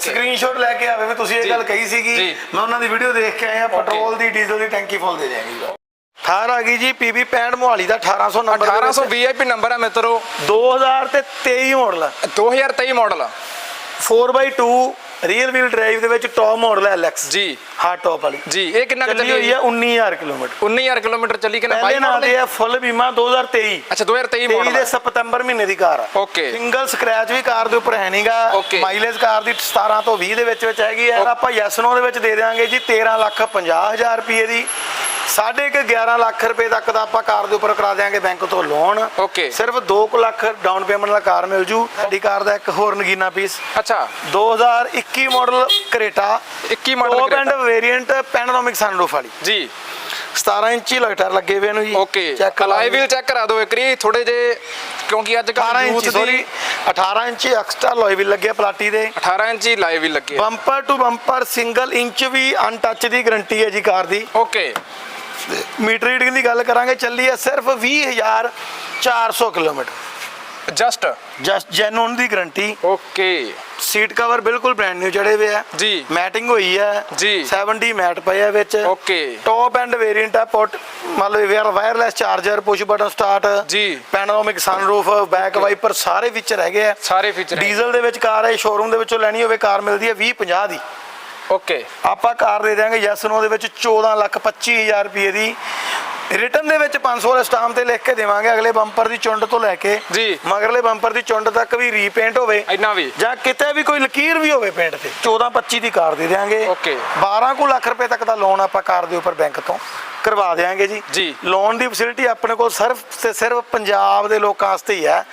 Okay. Screenshot ਲੈ ਕੇ ਆਵੇ ਵੀ ਤੁਸੀਂ ਇਹ। ਗੱਲ ਕਹੀ ਸੀਗੀ। ਮੈਂ ਉਹਨਾਂ ਦੀ ਵੀਡੀਓ ਦੇਖ ਕੇ ਆਇਆ ਪੈਟਰੋਲ ਦੀ ਡੀਜ਼ਲ ਦੀ ਟੈਂਕੀ ਫੁੱਲ ਦੇ ਦਿਆਂਗੇ ਜੀ ਥਾਰ ਆ ਗਈ ਜੀ ਪੀਬੀ 65 ਮੋਹਾਲੀ ਦਾ 1800 ਨੰਬਰ ਦੇ ਵਿੱਚ। 1800 VIP ਨੰਬਰ ਹੈ ਮਿੱਤਰੋ 2000 ਤੇ 23 model 2023 model 4x2 real wheel drive ਦੇ ਵਿੱਚ ਟੌਪ ਮਾਡਲ ਹੈ LX ਜੀ। ਹਾਰਡ ਟੌਪ ਵਾਲੀ। ਜੀ ਇਹ ਕਿੰਨਾ ਕੁ ਚੱਲੀ ਹੋਈ ਹੈ? 19000 ਕਿਲੋਮੀਟਰ। 19000 ਕਿਲੋਮੀਟਰ ਚੱਲੀ ਕਿੰਨਾ ਪਹਿਲੇ 22 ਨਾਂ ਮਾਡਲ ਤੇ ਹੈ? ਫੁੱਲ ਬੀਮਾ 2023 ਅੱਛਾ 2023 23 ਮਾਡਲ ਦੇ ਸਤੰਬਰ ਮਹੀਨੇ ਦੀ ਕਾਰ ਆ। Okay. ਸਿੰਗਲ ਸਕ੍ਰੈਚ ਵੀ ਕਾਰ ਦੇ ਉੱਪਰ ਹੈ ਨਹੀਂਗਾ. ਮਾਈਲੇਜ ਕਾਰ ਦੀ 17 ਤੋਂ 20 ਦੇ ਵਿੱਚ ਵਿੱਚ ਹੈਗੀ ਹੈ। ਆਪਾਂ ਯੈਸ ਨੋ ਦੇ ਵਿੱਚ ਦੇ ਦੇਵਾਂਗੇ ਜੀ 13 ਲੱਖ 50 ਹਜ਼ਾਰ ਰੁਪਏ ਦੀ। ਸਾਢੇ ਕੁ 11 ਲੱਖ ਰੁਪਏ ਤੱਕ ਦਾ ਆਪਾਂ ਕਾਰ ਦੇ ਉੱਪਰ ਕਰਾ ਦੇਵਾਂਗੇ ਬੈਂਕ ਤੋਂ ਲੋਨ। Okay. ਸਿਰਫ 2 ਲੱਖ ਡਾਊਨ ਪੇਮੈਂਟ ਨਾਲ ਕਾਰ ਮਿਲ ਜੂ। ਸਾਡੀ ਕਾਰ ਦਾ ਇੱਕ ਹੋਰ ਨਗੀਨਾ ਪੀਸ ਅੱਛਾ। 2021 model Creta. 21 model top end Creta। Variant panoramic sunroof ਵਾਲੀ। ਜੀ। 17 ਇੰਚੀ ਲਾਈਟਰ ਲੱਗੇ ਹੋਏ ਨੂੰ ਜੀ। ਓਕੇ। ਅਲਾਈ ਵੀਲ ਚੈੱਕ ਕਰਾ ਦਿਓ ਇੱਕ ਵਾਰੀ ਥੋੜੇ ਜੇ ਕਿਉਂਕਿ ਅੱਜ 18 ਕੱਲ੍ਹ ਇੰਚੀ ਯੂਥ ਦੀ 18 ਇੰਚੀ ਐਕਸਟਰਾ ਲੋਈ ਵੀ ਲੱਗੇ ਪਲਾਟੀ ਦੇ। 18 ਇੰਚੀ ਲਾਈਵ ਵੀ ਲੱਗੇ bumper to bumper single inch we untouch ਦੀ ਗਾਰੰਟੀ ਹੈ ਜੀ ਕਾਰ ਦੀ। ਓਕੇ। ਮੀਟਰ ਰੀਡਿੰਗ ਦੀ ਗੱਲ ਕਰਾਂਗੇ ਚੱਲੀ ਹੈ ਸਿਰਫ 20400 ਕਿਲੋਮੀਟਰ। ਜਸਟ ਜਸਟ ਜੈਨੂਨ ਦੀ ਗਾਰੰਟੀ ਓਕੇ ਸੀਟ ਕਵਰ ਬਿਲਕੁਲ ਬ੍ਰਾਂਡ ਨਿਊ ਚੜੇ ਹੋਏ ਆ। ਜੀ। ਮੈਟਿੰਗ ਹੋਈ ਹੈ ਜੀ। 70 ਮੈਟ ਪਏ ਆ ਵਿੱਚ। ਓਕੇ ਟੌਪ ਐਂਡ ਵੇਰੀਐਂਟ ਆ ਪੁੱਟ ਮੰਨ ਲਓ wear wireless charger push button start ਜੀ। ਪੈਨੋਰਾਮਿਕ ਸਨਰੂਫ ਬੈਕ ਵਾਈਪਰ ਸਾਰੇ ਫੀਚਰ ਹੈਗੇ ਆ। ਸਾਰੇ ਫੀਚਰ ਡੀਜ਼ਲ ਦੇ ਵਿੱਚ ਕਾਰ ਹੈ ਸ਼ੋਰੂਮ ਦੇ ਵਿੱਚੋਂ ਲੈਣੀ ਹੋਵੇ ਕਾਰ ਮਿਲਦੀ ਹੈ 2050 ਦੀ। ਓਕੇ ਆਪਾਂ ਕਾਰ ਦੇ ਦਿਆਂਗੇ ਯੈਸ ਨੋ ਦੇ ਵਿੱਚ 14 ਲੱਖ 25 ਹਜ਼ਾਰ ਰੁਪਏ ਦੀ। ਰਿਟਰਨ ਦੇ ਵਿੱਚ 500 ਵਾਲੇ ਸਟਾਮ ਤੇ ਲਿਖ ਕੇ ਦੇਵਾਂਗੇ ਅਗਲੇ ਬੰਪਰ ਦੀ ਚੁੰਡ ਤੋਂ ਲੈ ਕੇ। ਜੀ। ਮਗਰਲੇ ਬੰਪਰ ਦੀ ਚੁੰਡ ਤੱਕ ਵੀ ਰੀਪੇਂਟ ਹੋਵੇ। ਇੰਨਾ ਵੀ। ਜਾਂ ਕਿਤੇ ਵੀ ਕੋਈ ਲਕੀਰ ਵੀ ਹੋਵੇ ਪੇਂਟ ਤੇ 14 25 ਦੀ ਕਾਰ ਦੇ ਦਿਆਂਗੇ। Okay. 12 ਕੁ ਲੱਖ ਰੁਪਏ ਤੱਕ ਦਾ ਲੋਨ ਆਪਾਂ ਕਾਰ ਦੇ ਉੱਪਰ ਬੈਂਕ ਤੋਂ। ਕਰਵਾ ਦਿਆਂਗੇ ਜੀ। ਜੀ। ਲੋਨ ਦੀ ਫੈਸਿਲਿਟੀ ਆਪਣੇ ਕੋਲ ਸਿਰਫ ਤੇ ਸਿਰਫ ਪੰਜਾਬ ਦੇ ਲੋਕਾਂ ਵਾਸਤੇ ਹੀ ਹੈ।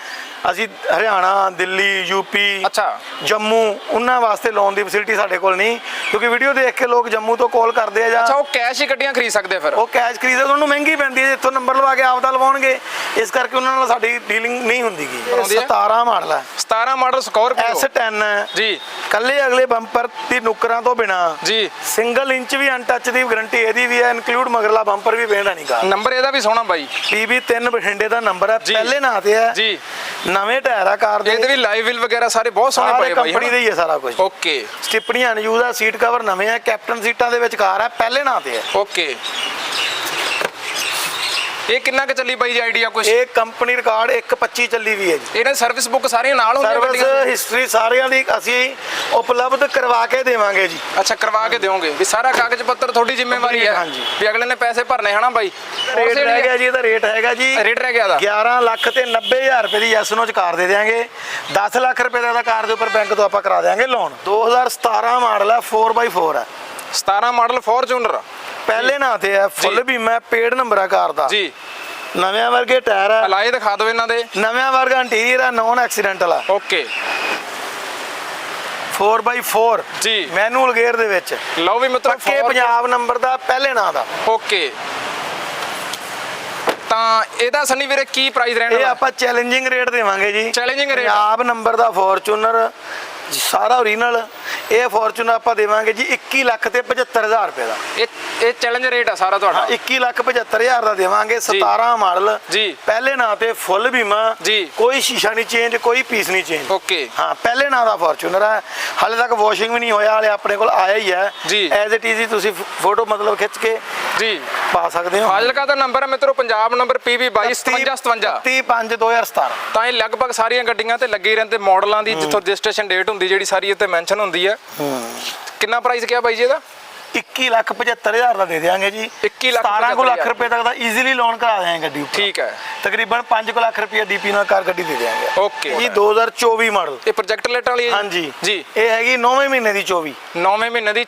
ਅਸੀਂ ਹਰਿਆਣਾ ਦਿੱਲੀ ਯੂਪੀ ਅੱਛਾ। ਜੰਮੂ ਉਹਨਾਂ ਵਾਸਤੇ ਲੋਨ ਦੀ ਫੈਸਿਲਿਟੀ ਸਾਡੇ ਕੋਲ ਨਹੀਂ। ਕਿਉਂਕਿ ਵੀਡੀਓ ਦੇਖ ਕੇ ਲੋਕ ਜੰਮੂ ਤੋਂ ਕਾਲ ਕਰਦੇ ਆ ਜਾਂ ਅੱਛਾ ਉਹ ਕੈਸ਼ ਹੀ ਗੱਡੀਆਂ ਖਰੀਦ ਸਕਦੇ ਆ ਫਿਰ। ਉਹ ਕੈਸ਼ ਖਰੀਦਦੇ ਉਹਨਾਂ ਨੂੰ ਮਹਿੰਗੀ ਪੈਂਦੀ ਹੈ ਜਿੱਥੋਂ ਨੰਬਰ ਲਵਾ ਕੇ ਆਪਦਾ ਲਵਾਉਣਗੇ। ਇਸ ਕਰਕੇ ਉਹਨਾਂ ਨਾਲ ਸਾਡੀ ਡੀਲਿੰਗ ਨਹੀਂ ਹੁੰਦੀ ਹੈ? 17 ਮਾਡਲ ਹੈ। 17 ਮਾਡਲ ਸਕਾਰਪੀਓ S10 ਹੈ। ਜੀ। ਕੱਲੇ ਅਗਲੇ ਬੰਪਰ ਦੀ ਨੁਕਰਾਂ ਤੋਂ ਬਿਨਾ ਜੀ। ਸਿੰਗਲ ਇੰਚ ਵੀ ਅਨਟੱਚ ਦੀ ਗਾਰੰਟੀ ਇਹਦੀ ਵੀ ਹੈ ਇਨਕਲੂਡ ਮਗਰਲਾ ਬੰਪਰ ਵੀ ਵੇਂਦਾ ਨਹੀਂ ਗਾ। ਨੰਬਰ ਇਹਦਾ ਵੀ ਸੋਹਣਾ ਬਾਈ। PB 3 ਬਠਿੰਡੇ ਦਾ ਨੰਬਰ ਹੈ। ਪਹਿਲੇ ਨਾਂ ਤੇ ਹੈ। ਜੀ। ਨਵੇਂ ਟਾਇਰ ਆ ਕਾਰ ਦੇ। ਇਹਦੇ ਵੀ ਲਾਈਵ ਵੀਲ ਵਗੈਰਾ ਸਾਰੇ ਬਹੁਤ ਸੋਹਣੇ ਪਏ ਬਾਈ ਕੰਪਨੀ ਦੇ ਹੀ ਹੈ ਸਾਰਾ ਕੁਝ। ਓਕੇ। ਸਟਿਪਣੀਆਂ ਅਨਯੂਜ਼ ਆ ਸੀਟ ਕਵਰ ਨਵੇਂ ਆ ਕੈਪਟਨ ਸੀਟਾਂ ਦੇ ਵਿੱਚ ਕਾਰ ਹੈ ਪਹਿਲੇ ਨਾਂ ਤੇ ਹੈ। ਓਕੇ। ਇਹ ਕਿੰਨਾ ਕੁ ਚੱਲੀ ਬਾਈ ਜੀ ਆਈਡੀਆ ਕੁਝ ਇਹ ਕੰਪਨੀ ਰਿਕਾਰਡ 125 ਚੱਲੀ ਵੀ ਹੈ ਜੀ। ਇਹਨਾਂ ਸਰਵਿਸ ਬੁੱਕ ਸਾਰੀਆਂ ਨਾਲ ਹੁੰਦੀਆਂ ਸਰਵਿਸ ਹਿਸਟਰੀ ਸਾਰਿਆਂ ਦੀ ਅਸੀਂ ਉਪਲਬਧ ਕਰਵਾ ਕੇ ਦੇਵਾਂਗੇ ਜੀ। ਅੱਛਾ ਕਰਵਾ ਕੇ ਦਿਓਗੇ। ਵੀ ਸਾਰਾ ਕਾਗਜ਼ ਪੱਤਰ ਤੁਹਾਡੀ ਜ਼ਿੰਮੇਵਾਰੀ ਹੈ। ਹਾਂਜੀ। ਵੀ ਅਗਲੇ ਨੇ ਪੈਸੇ ਭਰਨੇ ਹਨਾ ਬਾਈ? ਰੇਟ ਰਹਿ ਗਿਆ ਜੀ ਇਹਦਾ ਰੇਟ ਹੈਗਾ ਜੀ। ਰੇਟ ਰਹਿ ਗਿਆ ਦਾ 11 ਲੱਖ ਤੇ 90000 ਰੁਪਏ ਦੀ ਯੈਸ ਨੋ ਚ ਕਾਰ ਦੇ ਦੇਵਾਂਗੇ 10 ਲੱਖ ਰੁਪਏ ਦਾ ਇਹਦਾ ਕਾਰ ਦੇ ਉੱਪਰ ਬੈਂਕ ਤੋਂ ਆਪਾਂ ਕਰਾ ਦੇਵਾਂਗੇ ਲੋਨ 2017 ਮਾਡਲ ਹੈ 4x4 ਹੈ 17 ਮਾਡਲ ਫੋਰਚੂਨਰ। ਪਹਿਲੇ ਨਾਂ ਤੇ ਹੈ ਫੁੱਲ। ਬੀਮਾ ਪੇਡ ਨੰਬਰ ਹੈ ਕਾਰ ਦਾ। ਜੀ। ਨਵਿਆਂ ਵਰਗੇ ਟਾਇਰ ਹੈ। ਅਲਾਏ ਦਿਖਾ ਦਿਓ ਇਹਨਾਂ ਦੇ। ਨਵਿਆਂ ਵਰਗਾ ਇੰਟੀਰੀਅਰ ਹੈ ਨੌਨ ਐਕਸੀਡੈਂਟਲ ਹੈ। ਓਕੇ। 4x4 ਜੀ। ਮੈਨੂਅਲ ਗੇਅਰ ਦੇ ਵਿੱਚ। ਲਓ ਵੀ ਮਿੱਤਰੋ ਪੱਕੇ ਪੰਜਾਬ ਨੰਬਰ ਦਾ ਪਹਿਲੇ ਨਾਂ ਦਾ। ਓਕੇ। ਤਾਂ ਇਹਦਾ ਸਨੀ ਵੀਰੇ ਕੀ ਪ੍ਰਾਈਸ ਰਹਿਣ ਇਹ ਆਪਾਂ ਚੈਲੰਜਿੰਗ ਰੇਟ ਦੇਵਾਂਗੇ ਜੀ। Challenging rate। ਪੰਜਾਬ ਨੰਬਰ ਦਾ ਫੋਰਚੂਨਰ ਸਾਰਾ ਓਰੀਜਨਲ ਇਹ ਫੋਰਚੂਨਰ ਆਪਾਂ ਦੇਵਾਂਗੇ ਜੀ 21 ਲੱਖ ਤੇ 75000 ਰੁਪਏ ਦਾ। ਇਹ ਇਹ ਚੈਲੰਜ ਰੇਟ ਆ ਸਾਰਾ ਤੁਹਾਡਾ। 21 ਲੱਖ 75000 ਦਾ ਦੇਵਾਂਗੇ 17 ਮਾਡਲ। ਜੀ। ਪਹਿਲੇ ਨਾਂ ਤੇ ਫੁੱਲ ਬੀਮਾ ਜੀ। ਕੋਈ ਸ਼ੀਸ਼ਾ ਨਹੀਂ ਚੇਂਜ ਕੋਈ ਪੀਸ ਨਹੀਂ ਚੇਂਜ ਓਕੇ ਹਾਂ ਪਹਿਲੇ ਨਾਂ ਦਾ ਫੋਰਚੂਨਰ ਹੈ ਹਾਲੇ ਤੱਕ ਵਾਸ਼ਿੰਗ ਵੀ ਨਹੀਂ ਹੋਇਆ ਹਾਲੇ ਆਪਣੇ ਕੋਲ ਆਇਆ ਹੀ ਹੈ। ਜੀ। ਐਜ਼ ਇਟ ਇਜ਼ ਤੁਸੀਂ ਫੋਟੋ ਮਤਲਬ ਖਿੱਚ ਕੇ ਜੀ। ਪਾ ਸਕਦੇ ਹੋ। ਫਾਜ਼ਿਲਕਾ ਦਾ ਨੰਬਰ ਹੈ ਮਿੱਤਰੋ ਪੰਜਾਬ ਨੰਬਰ PB 2257 35 2017 ਤਾਂ ਇਹ ਲਗਭਗ ਸਾਰੀਆਂ ਗੱਡੀਆਂ ਤੇ ਲੱਗੇ ਰਹਿੰਦੇ ਮਾਡਲਾਂ ਦੀ ਜਿੱਥੋਂ ਰਜਿਸਟ੍ਰੇਸ਼ਨ ਡੇਟ ਹੁੰਦੀ ਜਿਹੜੀ ਸਾਰੀ ਇੱਥੇ ਮੈਂਸ਼ਨ ਹੁੰਦੀ ਹੈ। ਕਿੰਨਾ ਪ੍ਰਾਈਸ ਕਿਹਾ ਬਾਈ ਜੀ ਇਹਦਾ? 21 ਲੱਖ 75000 ਦਾ ਦੇ ਦੇਵਾਂਗੇ ਜੀ। 21 ਲੱਖ 17 ਕੁ ਲੱਖ 75,000 ਰੁਪਏ ਤੱਕ ਦਾ ਈਜ਼ੀਲੀ ਲੋਨ ਕਰਾ ਦੇਵਾਂਗੇ ਗੱਡੀ ਉੱਪਰ। ਠੀਕ ਹੈ। ਤਕਰੀਬਨ 5 ਲੱਖ ਰੁਪਏ ਡੀਪੀ ਨਾਲ ਕਾਰ ਗੱਡੀ ਦੇ ਦੇਵਾਂਗੇ Okay. ਜੀ 2024 ਮਾਡਲ ਇਹ ਪ੍ਰੋਜੈਕਟ ਲੈਟ ਵਾਲੀ ਹੈ ਹਾਂਜੀ। ਜੀ। ਇਹ ਹੈਗੀ 9ਵੇਂ ਮਹੀਨੇ ਦੀ 24 9ਵੇਂ ਮਹੀਨੇ ਦੀ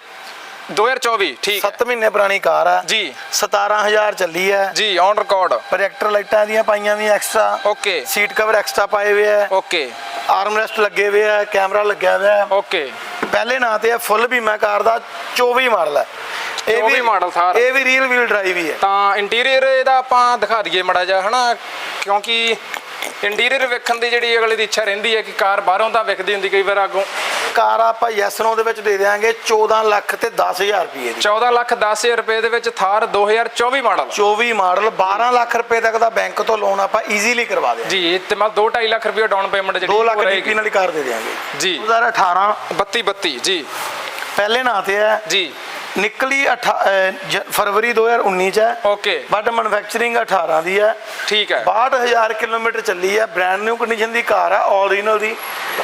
2024 ਠੀਕ ਹੈ। 7 ਮਹੀਨੇ ਪੁਰਾਣੀ ਕਾਰ ਹੈ ਜੀ। 17000 ਚੱਲੀ ਹੈ। ਜੀ ਔਨ ਰਿਕਾਰਡ ਪ੍ਰੋਜੈਕਟਰ ਲਾਈਟਾਂ ਦੀਆਂ ਪਾਈਆਂ ਵੀ extra okay seat cover extra ਪਾਏ ਹੋਏ ਹੈ। ਓਕੇ ਆਰਮ ਰੈਸਟ ਲੱਗੇ ਹੋਏ ਹੈ ਕੈਮਰਾ ਲੱਗਿਆ ਹੋਇਆ ਹੈ। ਓਕੇ ਪਹਿਲੇ ਨਾਂ ਤੇ ਹੈ ਫੁੱਲ ਬੀਮਾ ਕਾਰ ਦਾ 24 ਮਾਡਲ ਹੈ 24 ਮਾਡਲ ਥਾਰ। ਇਹ ਵੀ ਰੀਅਲ ਵੀਲ ਡਰਾਈਵ ਹੀ ਹੈ ਤਾਂ ਇੰਟੀਰੀਅਰ ਇਹਦਾ ਆਪਾਂ ਦਿਖਾ ਦਈਏ ਮੜਾ ਜਾ ਹਨਾ? ਕਿਉਂਕਿ ਇੰਟੀਰੀਅਰ ਵੇਖਣ ਦੀ ਜਿਹੜੀ ਅਗਲੇ ਦੀ ਇੱਛਾ ਰਹਿੰਦੀ ਹੈ ਕਿ ਕਾਰ ਬਾਹਰੋਂ ਤਾਂ ਵਿਖਦੀ ਹੁੰਦੀ ਕਈ ਵਾਰ ਅੱਗੋਂ। ਕਾਰ ਆਪਾਂ ਯੈਸ ਨੋ ਦੇ ਵਿੱਚ ਦੇ ਦਿਆਂਗੇ 14 ਲੱਖ ਤੇ 10000 ਰੁਪਏ ਦੀ। 14 ਲੱਖ 10000 ਰੁਪਏ ਦੇ ਵਿੱਚ ਥਾਰ 2024 ਮਾਡਲ। 24 ਮਾਡਲ 12 ਲੱਖ ਰੁਪਏ ਤੱਕ ਦਾ ਬੈਂਕ ਤੋਂ ਲੋਨ ਆਪਾਂ ਈਜ਼ੀਲੀ ਕਰਵਾ ਦਿਆਂਗੇ। ਜੀ ਤੇ ਮਤਲਬ 2.5 ਲੱਖ ਰੁਪਏ ਡਾਊਨ ਪੇਮੈਂਟ ਜਿਹੜੀ 2 ਲੱਖ ਦੀ। ਵਾਲੀ ਕਾਰ ਦੇ ਦਿਆਂਗੇ। ਜੀ। 2018 32 32 ਜੀ। ਪਹਿਲੇ ਨਾਂ ਤੇ ਹੈ। ਜੀ। ਨਿਕਲੀ ਅਠਾ- ਅਹ ਜ- ਫਰਵਰੀ 2019 ਚ ਹੈ। ਓਕੇ। ਬਟ ਮੈਨੂਫੈਕਚਰਿੰਗ 18 ਦੀ ਹੈ। ਠੀਕ ਹੈ। 62000 ਕਿਲੋਮੀਟਰ ਚੱਲੀ ਹੈ। ਬ੍ਰਾਂਡ ਨਿਊ ਕੰਡੀਸ਼ਨ ਦੀ ਕਾਰ ਹੈ ਓਰੀਜਨਲ ਦੀ।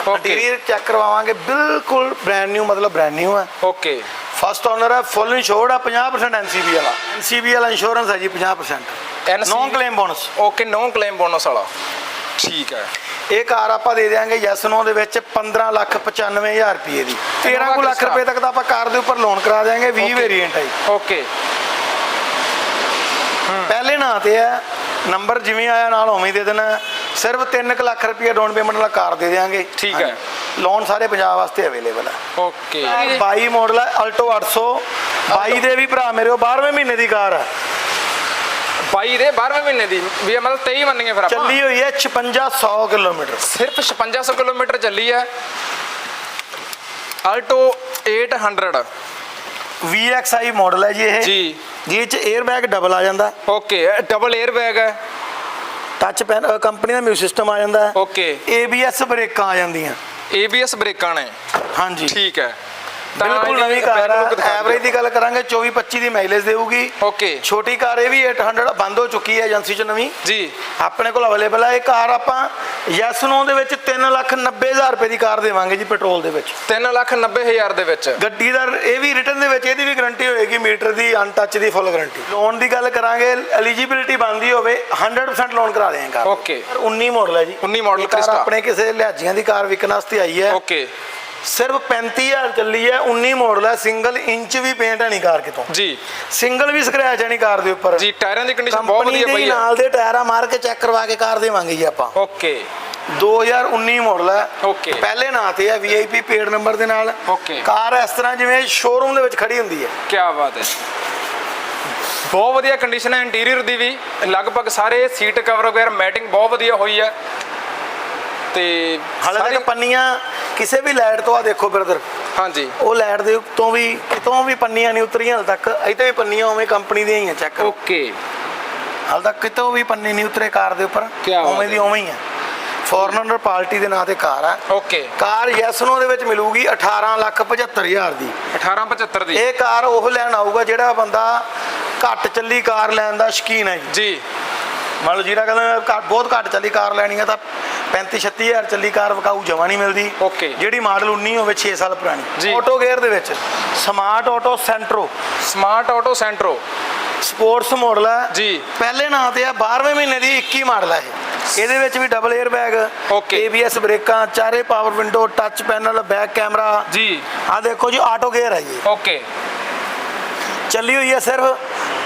ਇੰਟੀਰੀਅਰ ਚੈੱਕ ਕਰਵਾਵਾਂਗੇ ਬਿਲਕੁਲ ਬ੍ਰਾਂਡ ਨਿਊ ਮਤਲਬ ਬ੍ਰਾਂਡ ਨਿਊ ਹੈ। ਓਕੇ ਫਸਟ ਓਨਰ ਹੈ ਫੁੱਲ ਇੰਸ਼ੋਰਡ ਹੈ 50% ਐਨਸੀਬੀ ਵਾਲਾ। ਐਨਸੀਬੀ ਵਾਲਾ ਇੰਸ਼ੋਰੈਂਸ ਹੈ ਜੀ 50% NCV no claim bonus okay no claim bonus ਵਾਲਾ। ਠੀਕ ਹੈ। ਇਹ ਕਾਰ ਆਪਾਂ ਦੇ ਦੇਾਂਗੇ ਯੈਸ ਨੋ ਦੇ ਵਿੱਚ 15 ਲੱਖ 95000 ਰੁਪਏ ਦੀ। 13 ਕੁ ਲੱਖ ਰੁਪਏ ਤੱਕ ਦਾ ਆਪਾਂ ਕਾਰ ਦੇ ਉੱਪਰ ਲੋਨ ਕਰਾ ਦੇਾਂਗੇ 20 Okay. ਵੇਰੀਐਂਟ ਹੈ। ਓਕੇ ਪਹਿਲੇ ਨਾਂ ਤੇ ਹੈ ਨੰਬਰ ਜਿਵੇਂ ਆਇਆ ਨਾਲ ਉਵੇਂ ਦੇ ਦੇਣਾ। ਸਿਰਫ 3 ਲੱਖ ਰੁਪਏ ਡਾਊਨ ਪੇਮੈਂਟ ਨਾਲ ਕਾਰ ਦੇ ਦੇਾਂਗੇ ਠੀਕ ਹੈ। ਲੋਨ ਸਾਰੇ ਪੰਜਾਬ ਵਾਸਤੇ ਅਵੇਲੇਬਲ ਹੈ। ਓਕੇ 22 ਮਾਡਲ ਹੈ ਅਲਟੋ 800 22 ਦੇ ਵੀ ਭਰਾ ਮੇਰੇ 12ਵੇਂ ਮਹੀਨੇ ਦੀ ਕਾਰ ਹੈ। 22 ਦੇ 12ਵੇਂ ਮਹੀਨੇ ਦੀ ਵੀ ਮਤਲਬ 23 ਮੰਨੀਏ ਫਿਰ ਆਪਾਂ। ਚੱਲੀ ਹੋਈ ਹੈ 5600 ਕਿਲੋਮੀਟਰ। ਸਿਰਫ 5600 ਕਿਲੋਮੀਟਰ ਚੱਲੀ ਹੈ। ਆਲਟੋ 800 VXI ਮਾਡਲ ਹੈ ਜੀ ਇਹ। ਜੀ। ਜਿਹਦੇ ਚ 에ਅਰ ਬੈਗ ਡਬਲ ਆ ਜਾਂਦਾ। ਓਕੇ ਡਬਲ 에ਅਰ ਬੈਗ ਹੈ। ਟੱਚ ਪੈਨ ਕੰਪਨੀ ਦਾ ਮਿਊਜ਼ਿਕ ਸਿਸਟਮ ਆ ਜਾਂਦਾ ਓਕੇ ABS ਬ੍ਰੇਕਾਂ ਆ ਜਾਂਦੀਆਂ। ABS ਬ੍ਰੇਕਾਂ ਨੇ। ਹਾਂਜੀ। ਠੀਕ ਹੈ। ਬਿਲਕੁਲ ਨਵੀਂ ਕਾਰ ਹੈ ਐਵਰੇਜ ਦੀ ਗੱਲ ਕਰਾਂਗੇ 24 25 ਦੀ ਮਾਈਲੇਜ ਦੇਊਗੀ। ਓਕੇ। ਛੋਟੀ ਕਾਰ ਇਹ ਵੀ 800 ਬੰਦ ਹੋ ਚੁੱਕੀ ਹੈ ਏਜੰਸੀ ਚ ਨਵੀਂ। ਜੀ। ਆਪਣੇ ਕੋਲ ਅਵੇਲੇਬਲ ਹੈ ਇਹ ਕਾਰ ਆਪਾਂ ਯੈਸ ਨੋ ਦੇ ਵਿੱਚ 390000 ਰੁਪਏ ਦੀ ਕਾਰ ਦੇਵਾਂਗੇ ਜੀ ਪੈਟਰੋਲ ਦੇ ਵਿੱਚ। 3 ਲੱਖ 90 ਹਜ਼ਾਰ ਦੇ ਵਿੱਚ। ਗੱਡੀ ਦਾ ਇਹ ਵੀ ਰਿਟਰਨ ਦੇ ਵਿੱਚ ਇਹਦੀ ਵੀ ਗਾਰੰਟੀ ਹੋਏਗੀ ਮੀਟਰ ਦੀ ਅਨਟੱਚ ਦੀ ਫੁੱਲ ਗਾਰੰਟੀ ਲੋਨ ਦੀ ਗੱਲ ਕਰਾਂਗੇ ਐਲੀਜੀਬਿਲਿਟੀ ਬਣਦੀ ਹੋਵੇ 100% ਲੋਨ ਕਰਾ ਦੇਵਾਂਗੇ ਕਾਰ। ਓਕੇ। 19 ਮਾਡਲ ਹੈ ਜੀ। 19 model ਇਹ ਕਾਰ Crista। ਆਪਣੇ ਕਿਸੇ ਲਿਹਾਜ਼ੀਆਂ ਦੀ ਕਾਰ ਵਿਕਣ ਵਾਸਤੇ ਆਈ ਹੈ। ਓਕੇ। ਸਿਰਫ 35000 ਚੱਲੀ ਹੈ 19 ਮਾਡਲ ਹੈ ਸਿੰਗਲ ਇੰਚ ਵੀ ਪੇਂਟ ਹੈ ਨਹੀਂ ਕਾਰ ਕਿਤੋਂ। ਜੀ। ਸਿੰਗਲ ਵੀ ਸਕ੍ਰੈਚ ਹੈ ਨਹੀਂ ਕਾਰ ਦੇ ਉੱਪਰ। ਜੀ ਟਾਇਰਾਂ ਦੀ ਕੰਡੀਸ਼ਨ ਬਹੁਤ ਵਧੀਆ ਪਈ ਹੀ ਨਾਲ ਦੇ ਟਾਇਰਾਂ ਮਾਰ ਕੇ ਚੈੱਕ ਕਰਵਾ ਕੇ ਕਾਰ ਦੇਵਾਂਗੇ ਜੀ ਆਪਾਂ। ਓਕੇ। 2019 ਮਾਡਲ ਹੈ। Okay। ਪਹਿਲੇ ਨਾਂ ਤੇ ਹੈ ਵੀਆਈਪੀ ਪੇਡ ਨੰਬਰ ਦੇ ਨਾਲ। Okay। ਕਾਰ ਇਸ ਤਰ੍ਹਾਂ ਜਿਵੇਂ ਸ਼ੋਰੂਮ ਦੇ ਵਿੱਚ ਖੜੀ ਹੁੰਦੀ ਹੈ। ਕੀ ਬਾਤ ਹੈ। ਬਹੁਤ ਵਧੀਆ ਕੰਡੀਸ਼ਨ ਹੈ ਇੰਟੀਰੀਅਰ ਦੀ ਵੀ। ਲਗਭਗ ਸਾਰੇ ਸੀਟ ਕਵਰ ਵਗੈਰਾ ਮੈਟਿੰਗ ਬਹੁਤ ਵਧੀਆ ਹੋਈ ਹੈ। ਤੇ ਹਾਲੇ ਤੱਕ ਪੰਨੀਆਂ ਕਿਸੇ ਵੀ ਲਾਈਟ ਤੋਂ ਆ ਦੇਖੋ ਬ੍ਰਦਰ। ਹਾਂਜੀ। ਉਹ ਲਾਈਟ ਦੇ ਉੱਤੋਂ ਵੀ ਕਿਤੋਂ ਵੀ ਪੰਨੀਆਂ ਨਹੀਂ ਉਤਰੀਆਂ ਹਾਲੇ ਤੱਕ। ਇੱਥੇ ਵੀ ਪੰਨੀਆਂ ਉਵੇਂ ਕੰਪਨੀ ਦੀਆਂ ਹੀ ਆ ਚੈੱਕ ਓਕੇ। ਹਾਲੇ ਤੱਕ ਕਿਤੋਂ ਵੀ ਪੰਨੀ ਨਹੀਂ ਉਤਰੇ ਕਾਰ ਦੇ ਉੱਪਰ। ਉਵੇਂ ਦੀ ਉਵੇਂ ਹੀ ਆ। ਫੋਰਨਰ ਪਾਰਟੀ ਦੇ ਨਾਂ ਤੇ ਕਾਰ ਆ। ਓਕੇ। ਕਾਰ ਯੈਸ ਨੋ ਦੇ ਵਿੱਚ ਮਿਲੂਗੀ 18 ਲੱਖ 75000 ਦੀ। 1875 ਦੀ। ਇਹ ਕਾਰ ਉਹ ਲੈਣ ਆਊਗਾ ਜਿਹੜਾ ਬੰਦਾ ਘੱਟ ਚੱਲੀ ਕਾਰ ਲੈਣ ਦਾ ਸ਼ੌਕੀਨ ਹੈ ਜੀ। ਮੰਨ ਲਓ ਜਿਹੜਾ ਕਹਿੰਦਾ ਘੱਟ- ਬਹੁਤ ਘੱਟ ਚੱਲੀ ਕਾਰ ਲੈਣੀ ਹੈ ਤਾਂ 35 36000 ਚੱਲੀ ਕਾਰ ਵਿਕਾਊ ਜਮਾ ਨਹੀਂ ਮਿਲਦੀ। Okay। ਜਿਹੜੀ ਮਾਡਲ 19 ਹੋਵੇ 6 ਸਾਲ ਜੀ। ਪੁਰਾਣੀ ਆਟੋ ਗੇਅਰ ਦੇ ਵਿੱਚ। Smart auto Santro smart auto Santro sports model ਹੈ ਜੀ। ਪਹਿਲੇ ਨਾਂ ਤੇ ਆ 12ਵੇਂ ਮਹੀਨੇ ਦੀ 21 ਮਾਡਲ ਹੈ ਇਹ। ਇਹਦੇ ਵਿੱਚ ਵੀ double air bag Okay। ABS ਬ੍ਰੇਕਾਂ ਚਾਰੇ power window touch panel back camera ਜੀ। ਆ ਦੇਖੋ ਜੀ ਆਟੋ ਗੇਅਰ ਹੈ ਜੀ। ਓਕੇ ਚੱਲੀ ਹੋਈ ਹੈ ਸਿਰਫ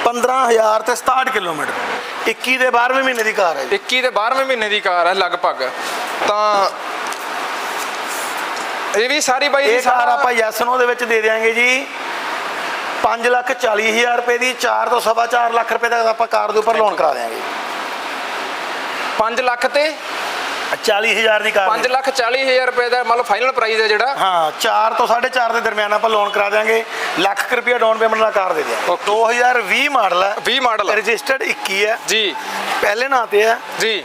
15000 ਤੇ 67 ਕਿਲੋਮੀਟਰ। 21 ਦੇ 12ਵੇਂ ਮਹੀਨੇ ਦੀ ਕਾਰ ਹੈ ਜੀ। 21 ਤੇ 12ਵੇਂ ਮਹੀਨੇ ਦੀ ਕਾਰ ਹੈ ਲਗਭਗ। ਤਾਂ ਇਹ ਵੀ ਸਾਰੀ ਬਾਈ ਇਹ ਕਾਰ ਸਾਰਾ ਆਪਾਂ ਯੈਸ ਨੋ ਦੇ ਵਿੱਚ ਦੇ ਦਿਆਂਗੇ ਜੀ। 5 ਲੱਖ 40 ਹਜ਼ਾਰ ਰੁਪਏ ਦੀ 4 ਤੋਂ ਸਵਾ 4 ਲੱਖ ਰੁਪਏ ਤੱਕ ਆਪਾਂ ਕਾਰ ਦੇ ਉੱਪਰ ਲੋਨ ਕਰਾ ਦਿਆਂਗੇ। 5 ਲੱਖ ਤੇ 40 ਹਜ਼ਾਰ ਦੀ ਕਾਰ 5 ਲੱਖ 40 ਹਜ਼ਾਰ ਰੁਪਏ ਦਾ ਮਤਲਬ ਫਾਈਨਲ ਪ੍ਰਾਈਸ ਹੈ ਜਿਹੜਾ। ਹਾਂ 4 ਤੋਂ 4.5 ਦੇ ਦਰਮਿਆਨ ਆਪਾਂ ਲੋਨ ਕਰਾ ਦਿਆਂਗੇ। ਲੱਖ ਕੁ ਡਾਊਨ ਪੇਮੈਂਟ ਨਾਲ ਕਾਰ ਦੇ ਦਿਆਂਗੇ। Okay। 2020 ਮਾਡਲ ਹੈ। 20 ਮਾਡਲ ਰਜਿਸਟਰਡ 21 ਹੈ। ਜੀ। ਪਹਿਲੇ ਨਾਂ ਤੇ ਹੈ। ਜੀ।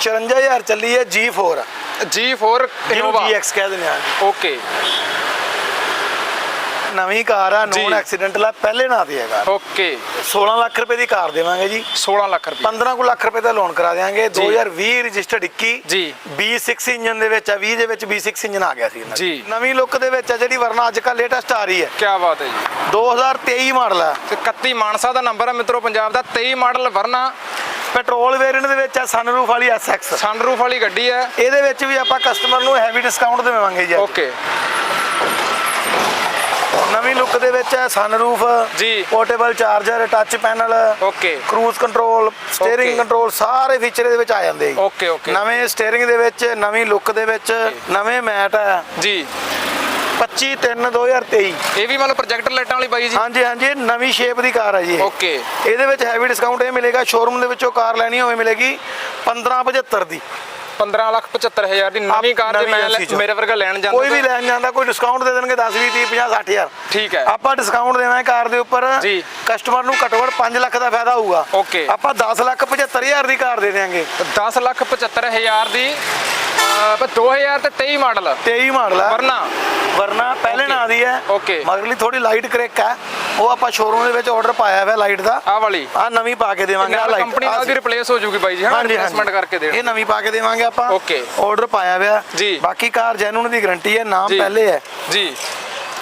54000 ਚੱਲੀ ਹੈ G4 G4 ਜਿਹਨੂੰ ਇਨੋਵਾ GX ਕਹਿ ਦਿੰਦੇ ਆ ਓਕੇ ਨਵੀਂ ਕਾਰ ਆ ਜੀ। ਨੋਨ ਐਕਸੀਡੈਂਟਲ ਆ ਪਹਿਲੇ ਨਾਂ ਤੇ ਹੈਗਾ। ਓਕੇ। 16 ਲੱਖ ਰੁਪਏ ਦੀ ਕਾਰ ਦੇਵਾਂਗੇ ਜੀ। 16 ਲੱਖ ਰੁਪਏ। 15 ਕੁ ਲੱਖ ਰੁਪਏ ਦਾ ਲੋਨ ਕਰਾ ਦੇਵਾਂਗੇ 2020 ਰਜਿਸਟਰਡ 21 ਜੀ। B6 ਇੰਜਨ ਦੇ ਵਿੱਚ ਆ 20 ਦੇ ਵਿੱਚ B6 ਇੰਜਨ ਆ ਗਿਆ ਸੀ ਇਹਨਾਂ ਦਾ। ਜੀ। ਨਵੀਂ ਲੁੱਕ ਦੇ ਵਿੱਚ ਆ ਜਿਹੜੀ ਵਰਨਾ ਅੱਜ ਕੱਲ ਲੇਟੈਸਟ ਆ ਰਹੀ ਹੈ। ਕੀ ਬਾਤ ਹੈ ਜੀ। 2023 ਮਾਡਲ ਆ। ਤੇ 31 ਮਾਨਸਾ ਦਾ ਨੰਬਰ ਹੈ ਮਿੱਤਰੋ ਪੰਜਾਬ ਦਾ 23 ਮਾਡਲ ਵਰਨਾ। ਪੈਟਰੋਲ ਵੇਰੀਐਂਟ ਦੇ ਵਿੱਚ ਆ ਸਨਰੂਫ ਵਾਲੀ SX ਸਨਰੂਫ ਵਾਲੀ ਗੱਡੀ ਹੈ। ਇਹਦੇ ਵਿੱਚ ਵੀ ਆਪਾਂ ਕਸਟਮਰ ਨੂੰ ਹੈਵੀ ਡਿਸਕਾਊਂਟ ਦੇਵਾਂਗੇ ਜੀ ਅੱਜ। ਓਕੇ। ਨਵੀਂ ਲੁੱਕ ਦੇ ਵਿੱਚ ਹੈ ਸਨਰੂਫ ਜੀ। Portable charger touch panel okay cruise control steering. Control ਸਾਰੇ ਫੀਚਰ ਇਹਦੇ ਵਿੱਚ ਆ ਜਾਂਦੇ। Okay, okay। ਨਵੇਂ ਸਟੀਅਰਿੰਗ ਦੇ ਵਿੱਚ ਨਵੀਂ ਲੁੱਕ ਦੇ ਵਿੱਚ ਨਵੇਂ ਮੈਟ ਹੈ ਜੀ 25 3 2023 ਇਹ ਵੀ ਮਤਲਬ ਪ੍ਰੋਜੈਕਟਰ ਲਾਈਟਾਂ ਵਾਲੀ ਬਾਈ ਜੀ ਹਾਂਜੀ ਹਾਂਜੀ ਇਹ ਨਵੀਂ ਸ਼ੇਪ ਦੀ ਕਾਰ ਹੈ ਜੀ। ਓਕੇ ਇਹਦੇ ਵਿੱਚ ਹੈਵੀ ਡਿਸਕਾਊਂਟ ਇਹ ਮਿਲੇਗਾ ਸ਼ੋਰੂਮ ਦੇ ਵਿੱਚੋਂ ਕਾਰ ਲੈਣੀ ਹੋਵੇ ਮਿਲੇਗੀ 1575 ਦੀ 15 ਲੱਖ 75 ਹਜ਼ਾਰ ਦੀ ਨਵੀਂ ਕਾਰ ਨਵੀਂ ਮੈਂ। ਮੇਰੇ ਵਰਗਾ ਲੈਣ ਜਾਂਦਾ ਕੋਈ ਵੀ ਲੈਣ ਜਾਂਦਾ ਕੋਈ ਡਿਸਕਾਊਂਟ ਦੇ ਦੇਣਗੇ 10 20 30 50 60 ਹਜ਼ਾਰ ਠੀਕ ਹੈ ਆਪਾਂ ਡਿਸਕਾਊਂਟ ਦੇਵਾਂਗੇ ਕਾਰ ਦੇ ਉੱਪਰ ਜੀ। ਕਸਟਮਰ ਨੂੰ ਘੱਟੋ ਘੱਟ 5 ਲੱਖ ਦਾ ਫਾਇਦਾ ਹੋਊਗਾ Okay। ਆਪਾਂ 10 ਲੱਖ 75 ਹਜ਼ਾਰ ਦੀ ਕਾਰ ਦੇ ਦੇਵਾਂਗੇ 10 ਲੱਖ 75 ਹਜ਼ਾਰ ਦੀ ਅਹ, ਪਰ 2000 ਤੇ 23 ਮਾਡਲ। 23 ਮਾਡਲ ਹੈ ਵਰਨਾ। ਵਰਨਾ ਪਹਿਲੇ। ਨਾਂ ਦੀ ਹੈ। Okay। ਮਗਰਲੀ ਥੋੜੀ ਲਾਈਟ ਕ੍ਰੈਕ ਹੈ ਉਹ ਆਪਾਂ ਸ਼ੋਰੂਮ ਦੇ ਵਿੱਚ ਆਰਡਰ ਪਾਇਆ ਹੋਇਆ ਲਾਈਟ ਦਾ। ਆਹ ਵਾਲੀ। ਆ ਨਵੀਂ ਪਾ ਕੇ ਦੇਵਾਂਗੇ ਆ ਨਾਲ ਲਾਈਟ ਕੰਪਨੀ ਨਾਲ ਵੀ ਰਿਪਲੇਸ ਹੋ ਜੂਗੀ ਬਾਈ ਜੀ ਹਾਂ ਹਾਂਜੀ ਰਿਪਲੇਸਮੈਂਟ ਕਰਕੇ ਇਹ ਦੇਣ ਨਵੀਂ ਪਾ ਕੇ ਦੇਵਾਂਗੇ ਆਪਾਂ। Okay। ਆਰਡਰ ਪਾਇਆ ਹੋਇਆ। ਜੀ। ਬਾਕੀ ਕਾਰ ਜੈਨੂਨ ਦੀ ਗਾਰੰਟੀ ਹੈ ਨਾਮ ਜੀ। ਪਹਿਲੇ ਹੈ। ਜੀ।